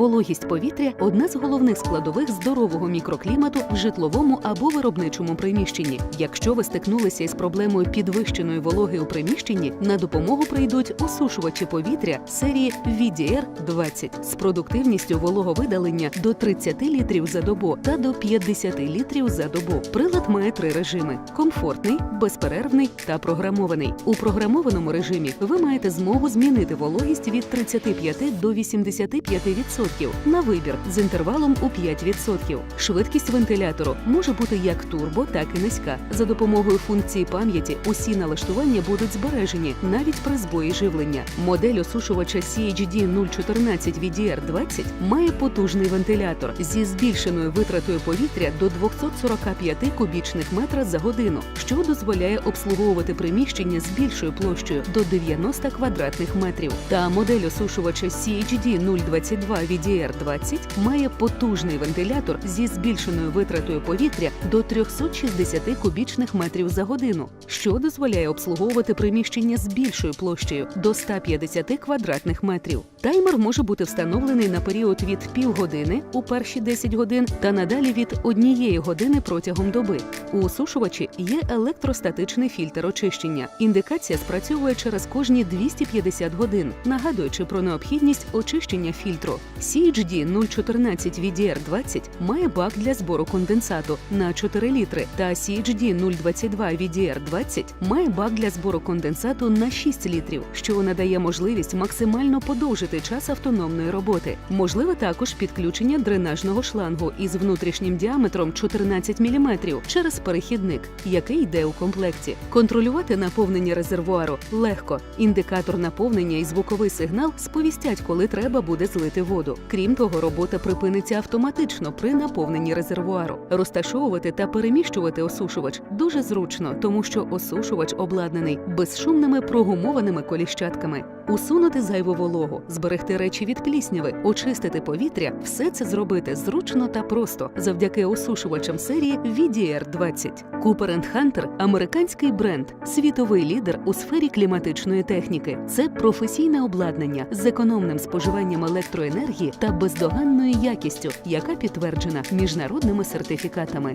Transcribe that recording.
Вологість повітря одна з головних складових здорового мікроклімату в житловому або виробничому приміщенні. Якщо ви стикнулися із проблемою підвищеної вологи у приміщенні, на допомогу прийдуть осушувачі повітря серії VDR 20 з продуктивністю вологовидалення до 30 літрів за добу та до 50 літрів за добу. Прилад має три режими: комфортний, безперервний та програмований. У програмованому режимі ви маєте змогу змінити вологість від 35 до 85% на вибір з інтервалом у 5%. Швидкість вентилятору може бути як турбо, так і низька. За допомогою функції пам'яті усі налаштування будуть збережені навіть при збої живлення. Модель осушувача CHD 014 VDR20 має потужний вентилятор зі збільшеною витратою повітря до 245 кубічних метра за годину, що дозволяє обслуговувати приміщення з більшою площею до 90 квадратних метрів. Та модель осушувача CHD 022 VDR20 має потужний вентилятор зі збільшеною витратою повітря до 360 кубічних метрів за годину, що дозволяє обслуговувати приміщення з більшою площею до 150 квадратних метрів. Таймер може бути встановлений на період від півгодини у перші 10 годин та надалі від однієї години протягом доби. У осушувачі є електростатичний фільтр очищення. Індикація спрацьовує через кожні 250 годин, нагадуючи про необхідність очищення фільтру. CHD 014 VDR20 має бак для збору конденсату на 4 літри, та CHD 022 VDR20 має бак для збору конденсату на 6 літрів, що надає можливість максимально подовжити час автономної роботи. Можливе також підключення дренажного шлангу із внутрішнім діаметром 14 мм через перехідник, який йде у комплекті. Контролювати наповнення резервуару легко. Індикатор наповнення і звуковий сигнал сповістять, коли треба буде злити воду. Крім того, робота припиниться автоматично при наповненні резервуару. Розташовувати та переміщувати осушувач дуже зручно, тому що осушувач обладнаний безшумними прогумованими коліщатками. Усунути зайву вологу, зберегти речі від плісняви, очистити повітря все це зробити зручно та просто завдяки осушувачам серії VDR-20. Cooper Hunter – американський бренд, світовий лідер у сфері кліматичної техніки. Це професійне обладнання з економним споживанням електроенергії та бездоганною якістю, яка підтверджена міжнародними сертифікатами.